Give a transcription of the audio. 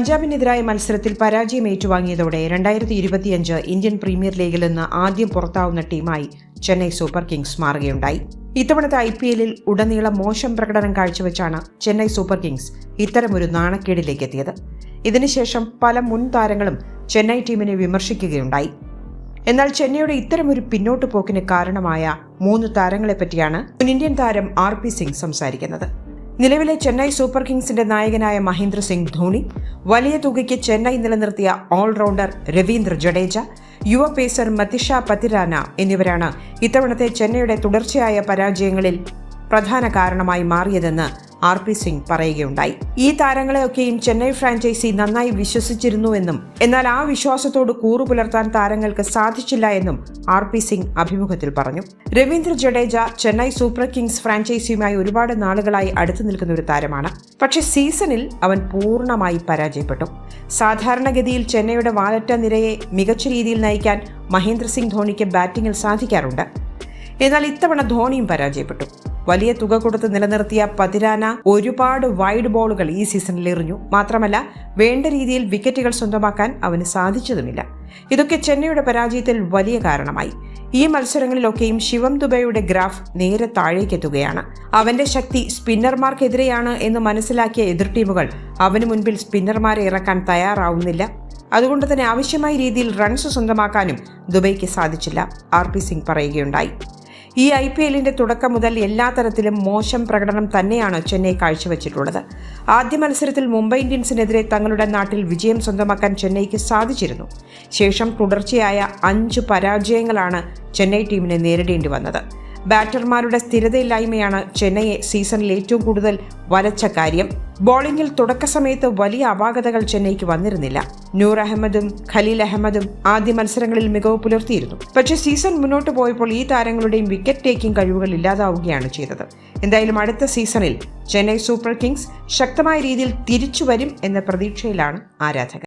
പഞ്ചാബിനെതിരായ മത്സരത്തിൽ പരാജയം ഏറ്റുവാങ്ങിയതോടെ രണ്ടായിരത്തി ഇരുപത്തിയഞ്ച് ഇന്ത്യൻ പ്രീമിയർ ലീഗിൽ നിന്ന് ആദ്യം പുറത്താവുന്ന ടീമായി ചെന്നൈ സൂപ്പർ കിങ്സ് മാറുകയുണ്ടായി. ഇത്തവണത്തെ ഐ പി എല്ലിൽ ഉടനീളം മോശം പ്രകടനം കാഴ്ചവെച്ചാണ് ചെന്നൈ സൂപ്പർ കിങ്സ് ഇത്തരമൊരു നാണക്കേടിലേക്ക് എത്തിയത്. ഇതിനുശേഷം പല മുൻ താരങ്ങളും ചെന്നൈ ടീമിനെ വിമർശിക്കുകയുണ്ടായി. എന്നാൽ ചെന്നൈയുടെ ഇത്തരമൊരു പിന്നോട്ടു പോക്കിന് കാരണമായ മൂന്ന് താരങ്ങളെ പറ്റിയാണ് മുൻ ഇന്ത്യൻ താരം ആർ പി സിംഗ് സംസാരിക്കുന്നത്. നിലവിലെ ചെന്നൈ സൂപ്പർ കിങ്സിന്റെ നായകനായ മഹേന്ദ്ര സിംഗ് ധോണി വലിയ തുകയ്ക്ക് ചെന്നൈ നിലനിർത്തിയ ഓൾറൗണ്ടർ രവീന്ദ്ര ജഡേജ യുവ പേസർ മതിഷ പതിരാന എന്നിവരാണ് ഇത്തവണത്തെ ചെന്നൈയുടെ തുടർച്ചയായ പരാജയങ്ങളിൽ പ്രധാന കാരണമായി മാറിയതെന്ന് ആർ പി സിംഗ് പറയുകയുണ്ടായി. ഈ താരങ്ങളെയൊക്കെയും ചെന്നൈ ഫ്രാഞ്ചൈസി നന്നായി വിശ്വസിച്ചിരുന്നുവെന്നും എന്നാൽ ആ വിശ്വാസത്തോട് കൂറു പുലർത്താൻ താരങ്ങൾക്ക് സാധിച്ചില്ല എന്നും ആർ പി സിംഗ് അഭിമുഖത്തിൽ പറഞ്ഞു. രവീന്ദ്ര ജഡേജ ചെന്നൈ സൂപ്പർ കിങ്സ് ഫ്രാഞ്ചൈസിയുമായി ഒരുപാട് നാളുകളായി അടുത്തു നിൽക്കുന്ന ഒരു താരമാണ്. പക്ഷേ സീസണിൽ അവൻ പൂർണമായി പരാജയപ്പെട്ടു. സാധാരണഗതിയിൽ ചെന്നൈയുടെ വാലറ്റ നിരയെ മികച്ച രീതിയിൽ നയിക്കാൻ മഹേന്ദ്ര സിംഗ് ധോണിക്ക് ബാറ്റിംഗിൽ സാധിക്കാറുണ്ട്. എന്നാൽ ഇത്തവണ ധോണിയും പരാജയപ്പെട്ടു. വലിയ തുക കൊടുത്ത് നിലനിർത്തിയ പതിരാന ഒരുപാട് വൈഡ് ബോളുകൾ ഈ സീസണിൽ എറിഞ്ഞു. മാത്രമല്ല വേണ്ട രീതിയിൽ വിക്കറ്റുകൾ സ്വന്തമാക്കാൻ അവന് സാധിച്ചതുമില്ല. ഇതൊക്കെ ചെന്നൈയുടെ പരാജയത്തിൽ വലിയ കാരണമായി. ഈ മത്സരങ്ങളിലൊക്കെയും ശിവം ദുബൈയുടെ ഗ്രാഫ് നേരെ താഴേക്കെത്തുകയാണ്. അവന്റെ ശക്തി സ്പിന്നർമാർക്കെതിരെയാണ് എന്ന് മനസ്സിലാക്കിയ എതിർ ടീമുകൾ അവന് മുൻപിൽ സ്പിന്നർമാരെ ഇറക്കാൻ തയ്യാറാവുന്നില്ല. അതുകൊണ്ട് തന്നെ ആവശ്യമായ രീതിയിൽ റൺസ് സ്വന്തമാക്കാനും ദുബൈക്ക് സാധിച്ചില്ല ആർ പി സിംഗ് പറയുകയുണ്ടായി. ഈ ഐ പി എല്ലിന്റെ തുടക്കം മുതൽ എല്ലാ തരത്തിലും മോശം പ്രകടനം തന്നെയാണ് ചെന്നൈ കാഴ്ചവെച്ചിട്ടുള്ളത്. ആദ്യ മത്സരത്തിൽ മുംബൈ ഇന്ത്യൻസിനെതിരെ തങ്ങളുടെ നാട്ടിൽ വിജയം സ്വന്തമാക്കാൻ ചെന്നൈക്ക് സാധിച്ചിരുന്നു. ശേഷം തുടർച്ചയായ അഞ്ച് പരാജയങ്ങളാണ് ചെന്നൈ ടീമിനെ നേരിടേണ്ടി വന്നത്. ബാറ്റർമാരുടെ സ്ഥിരതയില്ലായ്മയാണ് ചെന്നൈയെ സീസണിൽ ഏറ്റവും കൂടുതൽ വലച്ച കാര്യം. ബോളിംഗിൽ തുടക്ക സമയത്ത് വലിയ അപാകതകൾ ചെന്നൈക്ക് വന്നിരുന്നില്ല. നൂർ അഹമ്മദും ഖലീൽ അഹമ്മദും ആദ്യ മത്സരങ്ങളിൽ മികവ് പുലർത്തിയിരുന്നു. പക്ഷേ സീസൺ മുന്നോട്ട് പോയപ്പോൾ ഈ താരങ്ങളുടെയും വിക്കറ്റ് ടേക്കിംഗ് കഴിവുകൾ ഇല്ലാതാവുകയാണ് ചെയ്തത്. എന്തായാലും അടുത്ത സീസണിൽ ചെന്നൈ സൂപ്പർ കിങ്സ് ശക്തമായ രീതിയിൽ തിരിച്ചു വരും എന്ന പ്രതീക്ഷയിലാണ് ആരാധകർ.